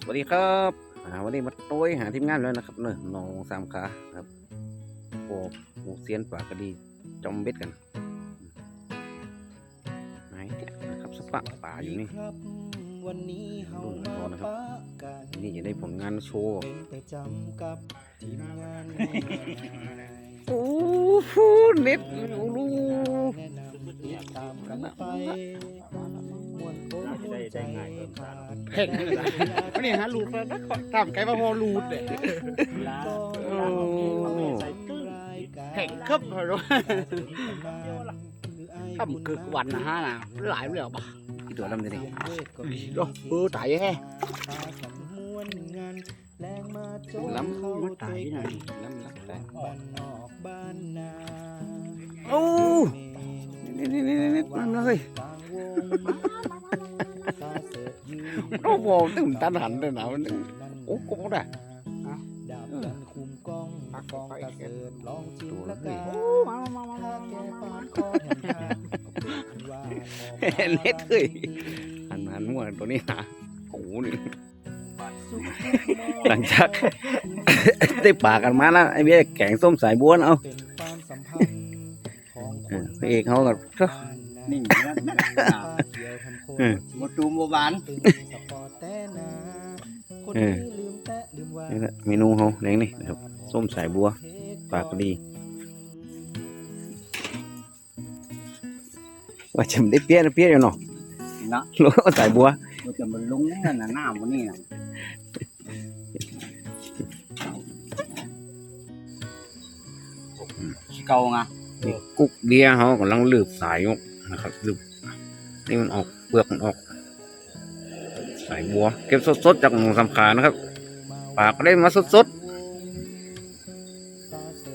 สวัสดีครับอ่าวันนี้มาโต้ยหาทีมงานแล้วนะครับเนอะน้องสามขาครับโอ้หมูเซียนปลากระดีจอมเบ็ดกันไหนเนี่ยนะครับสปะป่าอยู่นี่วันนี้เฮารุ่นมาพอนะครับปะกันนี่จะได้ผลงานโชว์เป็นประจำกับทีมงานโอ้โหเน็ตโอ้โหแนะนำติดตามกันไปมวนโค้งมวนใจขาด เพ่งนี่แหละวันนี้ฮะรูดไปตามไกลมาพอรูดเนี่ยโอ้เพ่งครับเหรอทำคือวันนะฮะนะหลายเรื่องปะอีตัวลำเดียวนี่โอ้เออตายแฮะล้ำมันตายที่ไหนล้ำล้ำแต่บ้านนอกบ้านนาโอ้นี่นี่นี่นี่มันเลย กลางวงตาเสิร์ฟยืนโอ้โหตึงตันหันเลยนะมันโอ้กูบอกได้ดาบกันคุมกล้องกองกระเสิร์ฟลองจินละกามามามาถ้าแกปาดคอแทนทางว่าเน็ตเลยหันหันหัวตัวนี้หาโอ้โหนี่หลังจากได้ป่ากันมาแล้วไอ้เบี้ยแกงส้มสายบัวนะเอาเป็นความสัมพันธ์ของคเออนพระเอกเขาก็ก็นิ่งนะ เกี่ยวทำโคเออมาตูมบานตึงสปอร์ตแต่นาคนนี้ลืมแตะลืมว่านี่แหละเมนูเขาเล้งนี่นะครับส้มสายบัวปลากระดีว่าจะไม่ได้เปี้ยนะเปี้ยอยู่เนาะนะโลสายบัวมันจะมันลุงนั่นน่ะหน้ามันนี่นะเก่าไง นี่กุ๊กเดียเขากำลังลืบสายอยู่นะครับลืบนี่มันออก เปลือกมันออกสายบัว เก็บสดๆจากหนองสำขานะครับปลาก็ได้มาสดๆ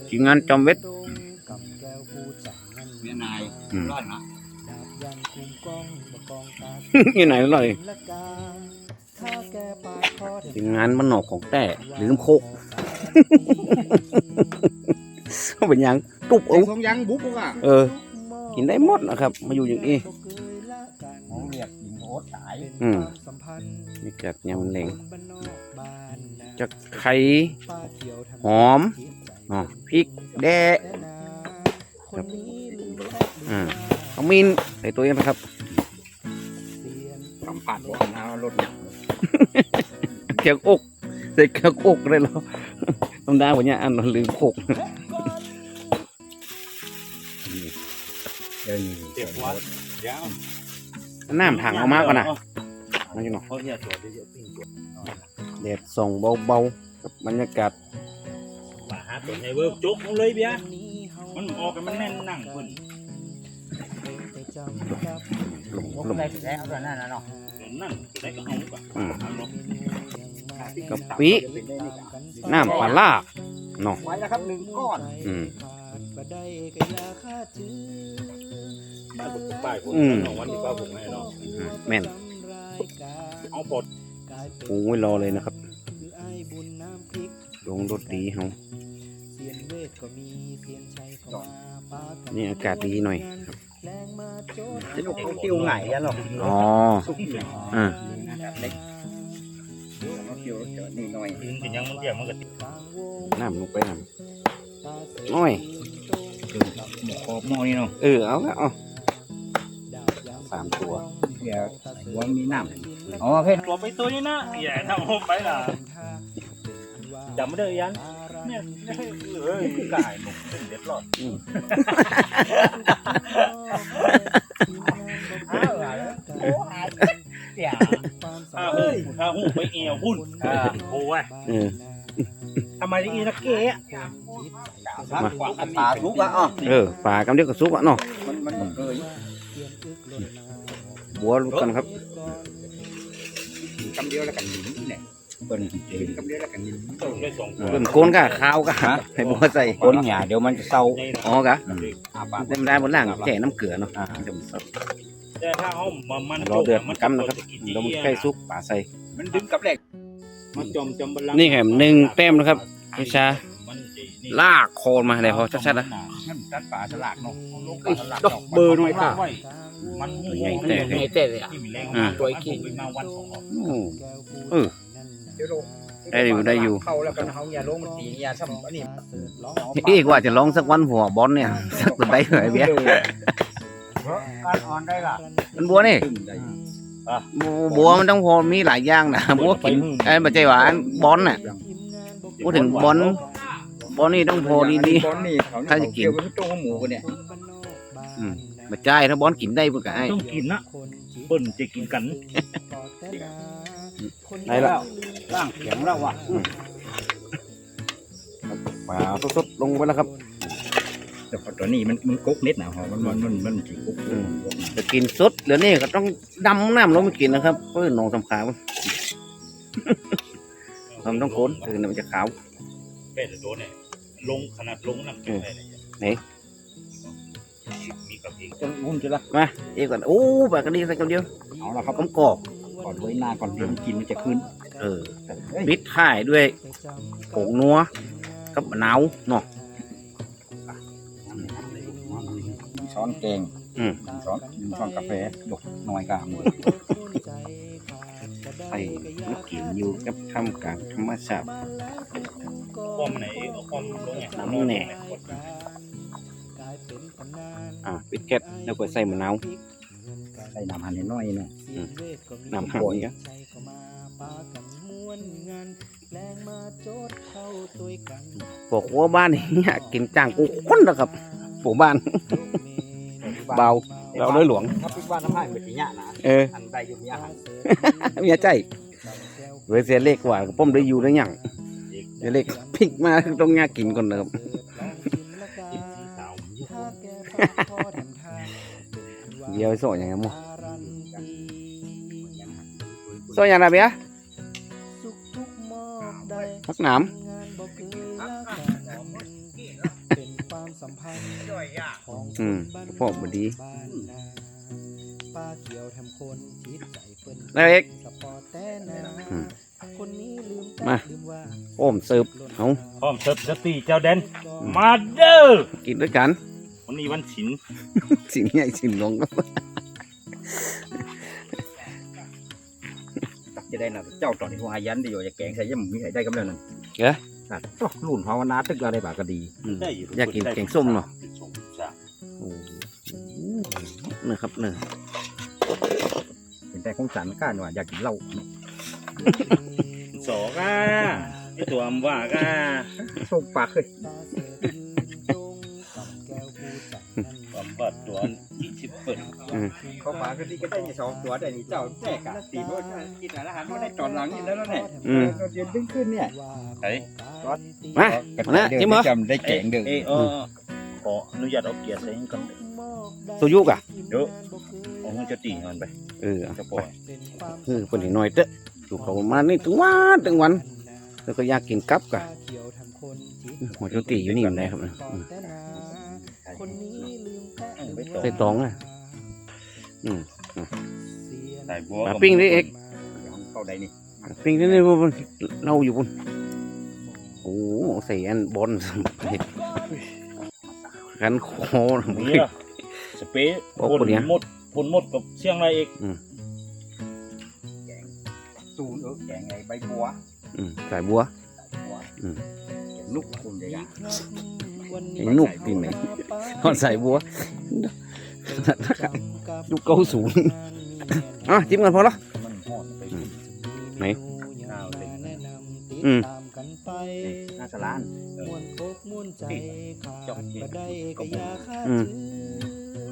ทีมงานจอมเวทกับแก้วผู้จังนั้นเมียนายอืมรอดนะดาบยันคุมกล้องบกองตาอยู่ไหนเลยละกาถ้าแกปาดคอแททีมงานมันนอกของแต่ลืมโคกเป็นหยังตุบไอ้เอาสองยังบุ๊กอะเออ กินได้หมดนะครับ มาอยู่อย่างนี้ อืมสัมพันธ์นี่จากยำเหลงบ้านนอกบ้านนาจากไข่ป้าเขียวทำหอมอ๋อพริกแดะคนนี้ลืมแตะลืมอ่าว่าขมิ้นใส่ตัวเองนะครับเสียงสัมผัสว่าน้ารถเนี่ยเกียกอกใส่เกียกอกเลยเหรอธรรมดาวันนี้อันนั้นลืมโคกเดินเจ็บหัวเดี๋ยวน้ำถังเอามากก่อนนะ มาอยู่หน่อยเขาเนี่ยตัวเดียวปิ้งตัวแดดส่องเบาๆกับบรรยากาศมาหาตัวในเวิร์กจุกเอาเลยเบียร์คนนี้เฮามันออกกันมันแน่นนั่งเพิ่นไปจำกับลมพวกลมได้แล้วตอนนั้นนะเนาะตัวนั่นตัวได้ก็เอาก่อนอืมเอาลงกะปิน้ำปลาล่าเนาะไว้แล้วครับหนึ่งก้อนอืมบ่ได้ก็อย่าคาดจื้อป้ายผมป้ายผมอืมน้องวันนี้ป้าผมให้เนาะอืมแม่น เอาปลดปรุงไว้รอเลยนะครับคือไอ้บุญน้ำพริกลงรสดีเฮาเสียนเวทก็มีเสียนชัยก็มาปากันี่อากาศดีหน่อยแรงมาโจดจะลูกเขาติ้วไงอะเนาะอ๋ออ่าเล็กเขาติ้วเจอนี่หน่อยถึงเป็นยังมันเที่ยงมันก็ติดกลางวงน้ำลงไปน้ตาเสืน้อยหมกคอบหม้อนี่เนาะำเออเอาละเอาดาบยสามตัว เดี๋ยวว่ามีน้ำอ๋อเพชรตัวไปตัวนี้นะอย่าทำผมไปล่ะจำไม่ได้ยันเนี่ยเอ้ยกายหนุ่มเป็นเด็ดรอดเดี๋ยวถ้าหูถ้าหูไปเอวพุ่นโอ้ยเออทำไมอีนักเก๋อะมาขวางตาทุกอะอ๋อเออปลากำเดียวกับซุปอะเนาะมันมันเคย บัวลูกกันครับคำเดียวแล้วกันหนีเนี่ยเป็นคำเดียวแล้วกันหนีได้สองตัวเริ่มโกนกะข้าวกะให้บัวใส่คนหยาเดี๋ยวมันจะเศร้าอ๋อกะอาบาเต็มได้บนล่างแช่น้ำเกลือเนาะจะมันสดแต่ถ้าเอามันรอเดือดมันกำนะครับเรามันใกล้ซุปปลาใส่มันดึงกับแหลกมันจอมจำบัลลังนี่แหมหนึ่งแต้มนะครับพิชาลากโคนมาเลยพอชัดๆนะนั่นตัดป่าสลากเนาะดอกเบอร์หน่อยค่ะ มันตัวใหญ่แต่ไงเต้เลยอะที่มีแรงอ่า ตัวไปมาวันสองรอบโอ้เออเดี๋ยวลงได้อยู่ได้อยู่ เข้าแล้วกันเฮาอย่าลงมันตีอย่าซ้ำอันนี้อีกว่าจะร้องสักวันหัวบอลเนี่ย สักตัวได้เหรอไอ้เบี้ยการออนได้ล่ะมันบัวนี่บัวมันต้องพอมีหลายอย่างนะบัวกินไอ้บัจเจหวานบอลน่ะพูดถึงบอลบอลนี่ต้องพอดี บอลนี่เขาถ้าจะกิน เกี่ยวกับตัวหมูเนี่ยอืม บัจใจถ้าบอลกินได้เพื่อไอ้ต้องกินนะเปิ้นจะกินกันได้ละร่างเขียงแล้วว่ะปลาสดๆลงไปแล้วครับแต่พอตัวนี้มันมันกุ๊กนิดหนาหอมมันมันมันมันสิกุ๊กอืมจะกินสดเหลือนี่ก็ต้องดำน้ำลงไปกินนะครับเพื่อหนองสำขาวทำต้องโกนคือมันจะขาวเป็ดโดนเนี่ยลงขนาดลงน้ำแข็งเลยไหน มีกับเองจะงุ่มจะละมาเอกก่อนโอ้ปลากระดีใส่กันเดียวเอาละครับกำกอกก่อนไว้หน้าก่อนเดี๋ยวมันกินมันจะขึ้น เออปิดท้ายด้วยผงนัวกับมะนาวเนาะช้อนแกงอืมช้อนหนึ่งช้อนกาแฟดกหน่อยกลางใส่ลูกกินอยู่กับทำกลางธรรมชาติ ป้อมไหนเอาป้อมลงไงน้ำแหน่ อ่าปิดแก๊สแล้วก็ใส่มะนาวใส่น้ำหั่นน้อยๆเนี่ยน้ำหั่นนี่ก็พวกหัวบ้านนี่อยากกินจ้างกูคนนะครับปู่บ้านเบาเราด้วยหลวงถ้าปิดบ้านน้ำให้เป็นปีหน้านะเอออันใดอยู่มีอาหารเมียใจเวเสียเลขกว่าป้อมได้อยู่ได้ยังเสียเลขพลิกมาต้องงากินก่อนนะครับสาว เดี๋ยวโซ่ยังไงมั้งโซ่ยังไงเบียพักหนามอืมพวกบดีปลาเขียวแถมคนจิตใจเปิ้นแล้วเอกสปอร์ตแต่นาอืมคนนี้ลืมมาลืมว่าโอ้มเสิร์ฟเอาพร้อมเสิร์ฟสตีเจ้าแดนมาเด้อกินด้วยกัน วันนี้วันฉินสิ่งใหญ่สิ่งลงก็จะได้นะเจ้าตอนนี้หัวอายันดีอยู่จะแกงใส่ยี่หมูมีใส่ได้กำเนิดนั่นเหรออะต้องรุ่นภาวนาตึกอะไรบากก็ดี อืมได้อยากกินแกงส้มเนาะส้มจ้ะโอ้เนื้อครับเนื้อเป็นแต่ของสันก้านว่าอยากกินเหล้าสองอะไอตัวอำว่าก่ะส้มปากเลย เปิดเขาปากก็ดีก็ได้สองตัวแต่นี่เจ้าแจกอะตีโน้ตกินอาหารไม่ได้ตอนหลังนี่แล้วเนี่ยอืมตอนเย็นดึงขึ้นเนี่ยไอ้มามานะจิ้มเหรอจำได้แกงเด้อเอยเออขออนุญาตเอาเกียร์ใส่ให้กันสุยุกอะเดี๋ยวเอาห้องจะตีมันไปเออเอาจะปไปล่อยคือคนเห็นหน่อยเด้อถูกเขามานี่ถึงวันถึงวัน แล้วก็อยากกินกับกะหัวเจ้าตีอยู่นี่อยู่ไหนครับเนี่ยอืมคนนี้ลืมแต่ลืมไปว่าต่อใส่ตองอะ อืมใส่บัวมาปิ้งดิเอก เข้าได้นี่ปิ้งนี่นี่พุ่นเราอยู่พุ่นโอ้โหใส่อันบอลเห็ดกันคอนี่ล่ะสเปรย์โอ้พ่นคนเนี้ย หมดพ่นหมดกับเชียงรายเอกตูนเออแกงไงใบบัวอืมใส่บัวบัวอืมแกงนุกคุณใหญ่ไอ้นุกที่ไหนก่อนใส่บัว ลูกเก้าสูงอะจิ้มกันพอละมันหอดไปไหนข้าวเต็มอืมหน้าสลานมวนอกมวนใจขาดบ่ได้ก็อยาขาดอืมจื้อ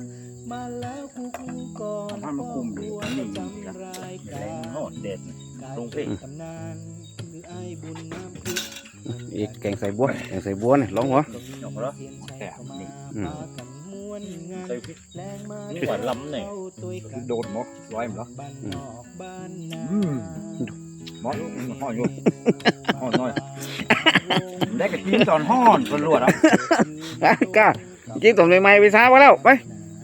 มาแล้วกูกูก่อนมันมาคุมดิควรนี่จำรายกาแรงรหอดเด็ดลงเพลงตำนานหรือไอ้ายบุญน้ำพริกอีกแกงใส่บัวแกงใส่บัวเนี่ยลองหัวหยอกเหรอเสียน ชัยเข้ามาอืมพากันม่วนงานใส่พริกแรงมานี่หวานล้ำเนี่ยเข้าตัวกันโดดหมดร้อยหมดแล้วบ้านนอกบ้านนาอืมหมดห่ออยู่ห่อน้อยได้กระทิ้งตอนห่อนคนรวดแล้วอะกล้าจิ้มตัวใหม่ๆไปช้ามาแล้วไป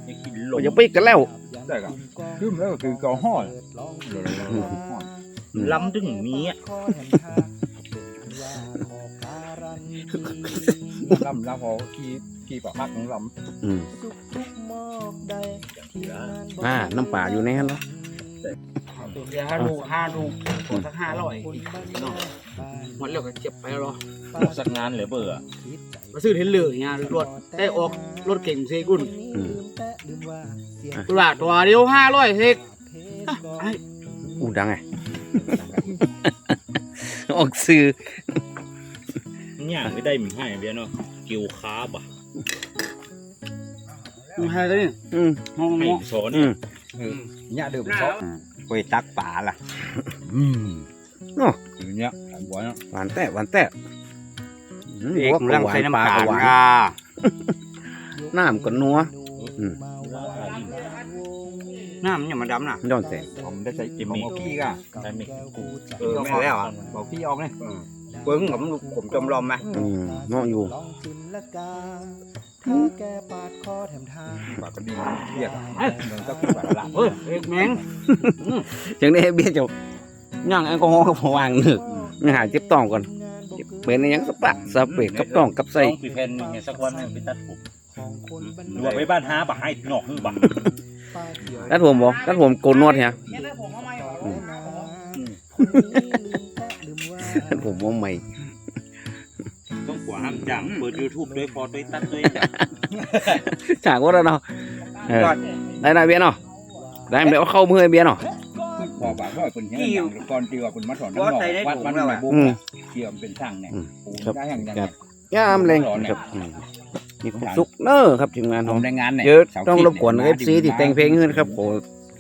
นี่กินลเรางจะปิกกันแล้วได้กับขึ้นแล้วก็คือก็ห่อนล้ำดึงมีอะลำลำพอขี่ ขี่ปากพักของลอืมสุขทุกหมออ่า น้ำป่าอยู่ในนั้นเนาะเดี๋ยวห้าลูกห้าลูกคนสักห้าร้อยเนาะมันเรียกว่าเจ็บไปแล้วเหรอสักงานเหลือเบื่อมาซื้อเห็นเหลืองเนี่ยรถได้ออกรถเก่งเซกุนอืมตัวละตัวเดียวห้าร้อยเซกอู้ดังไง ออกสื่อย่างไม่ได้มีให้เบี้ยเนาะกิวคาบอะ มึงให้ตัวนี้อืมห้องให้หมอสอนอืมเนี่ยดื่มซอกไปตักป่าล่ะอืมเนาะอย่างเงี้ยไอ้บัวเนาะหวานแต่หวานแต่อืมเอกว่ากำลังหวาใส่นปลาน้ำตาก็ลหวานอะน้ำก็นัว น้ำเนี่ยมันดำน่ะ ย้อนแสง ผมได้ใส่จิ้มของพี่ก่ะ ใช่ไหมกู เออแม่แล้วอะบอกพี่ออกเลย เปิ้งผมผมจมลมไหมอืมเนาะอยู่ปากก็ดีเรียกมันก็คือแบบละเฮ้ยเอกแมงจังได้เบี้ยจะย่างแอลกอฮอล์ก็พอวางหนึกหาเจ็บต้องก่อนเจ็บเป็นอยังสปะสเปดกับต้องกับใส่ต้องปีเพนเนี่ยสักวันไปตัดผมหรือว่าไปบ้านฮาบ่ให้นอกหื้อบ่ตัดผมบ่ตัดผมโกนนวดเฮียตัดผม ว่าใหม่ ต้องขวาห้ามจังเปิดยูทูบด้วยพอด้วยตัดด้วยฉากว่าแล้วเนาะเออได้ได้เบี้ยเนาะได้เดี๋ยวเอาเข้ามือให้เบี้ยเนาะพอปากก็เป็นอย่างนี้ก่อนที่ว่าคุณมาสอนน้ำหนองวัดมันไม่บุ้งเกี่ยวเป็นช่างเนี่ยปูได้อย่างนี้ยามแรงครับอืมมีความสุขเนอะครับทีมงานผขอมงได้งานเนี่ยเยอะต้องรบกวนเอฟซีที่แต่งเพลงให้นะครับโ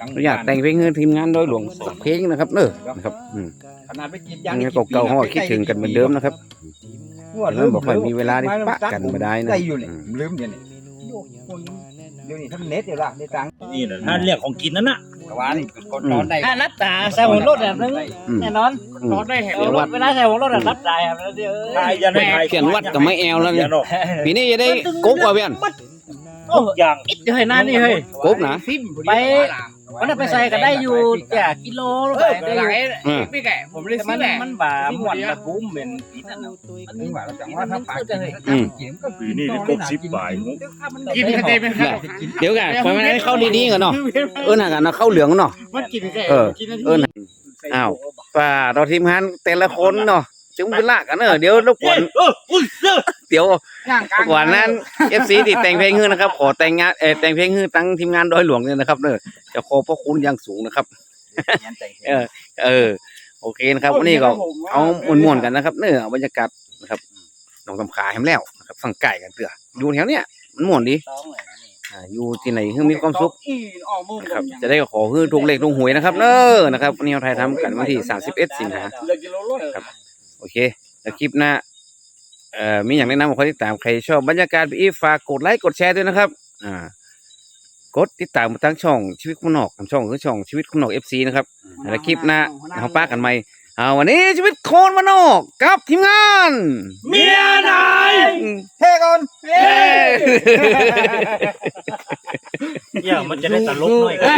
อ้อยากแต่งเพลงให้ทีมงานโดยหลวงสักเพลงนะครับเนอะนะครับอืมขนาดไปกินยังไงเก่าๆเขาก็คิดถึงกันเหมือนเดิมนะครับแล้วบอกว่ามีเวลาได้ปะกันมาได้นะได้อยู่นี่ลืมอย่างนี้เดี๋ยวนี้ทำเน็ตอยู่ละได้ตังค์นี่แหละถ้าเรียกของกินนั่นน่ะแต่ว่านี่คนนอนได้อะนัดตาใส่หัวรถแบบนึงอืมแน่นอนอืมนอนได้แหงรถเวลาใส่หัวรถแบบนัดตายครับแล้วเดี๋ยวทายยันให้ทายเขียนวัดกับไม้แอลแล้วเนี่เนี่ยยเนาะปีนี้จะได้กบกว่าเบี้ยนทุกอย่างอิดเฮ้ยนั่นนี่เฮ้ยกบนะไป วันนั้นไปใส่ก็ได้อยู่จ้ะกิโลไปได้อยู่อืม พี่แกผมเลยซื้อแหละมันบ่าหมดละกุ้มเป็นปีนั้นน่ะนี่ว่าเราจะว่าถ้าปากอืม ปีนี้นี่ครบสิบบ่ายงกินกันได้ไหมครับเดี๋ยวกันไปมันให้เข้าดีๆกันเนาะเออหนักกันเนาะเข้าเหลืองเนาะ มันกินแค่เออ กินนาทีเออน่ะอ้าวป่าเราทีมงานแต่ละคนเนาะจึงเวลากันเนอะเดี๋ยวรบกวน เอออุ้ยเออเดี๋ยวย่างกลางก่อนนั้น FC ที่แต่งเพลงฮื้อนะครับ ขอแต่งงานเออแต่งเพลงฮื้อตั้งทีมงานโดยหลวงเนี่ยนะครับเนอะจะขอพระคุณอย่างสูงนะครับ เออ เออ โอเคนะครับวันนี้ก็เอาม่วนๆกันนะครับ เนอะเอาบรรยากาศนะครับหนองสำขาแฮมแล้วนะครับฟังไก่กันเตืออยู่แถวเนี้ยมันม่วนดีอ่าอยู่ที่ไหนคือมีความสุขนะครับจะได้ขอฮื้อทุกเลขทุกหวยนะครับเนอะนะครับวันนี้เราไทยทำกันวันที่ 31 สิงหาครับโอเคแล้วคลิปหน้า เอ่อมีอย่างแนะนำขอติดตามใครชอบบรรยากาศแบบนี้ฝากกดไลค์กดแชร์ด้วยนะครับอ่ากดติดตามมาทั้งช่องชีวิตคุณนอกช่องคือช่องชีวิตคุณนอก FC นะครับแล้วคลิปหน้าเราป้ากันใหม่เอาวันนี้ชีวิตโคนมานอกกับทีมงาน เมียนายเฮ้ก่อนเฮ้เนี่ยมันจะได้ตลกหน่อยเฮ้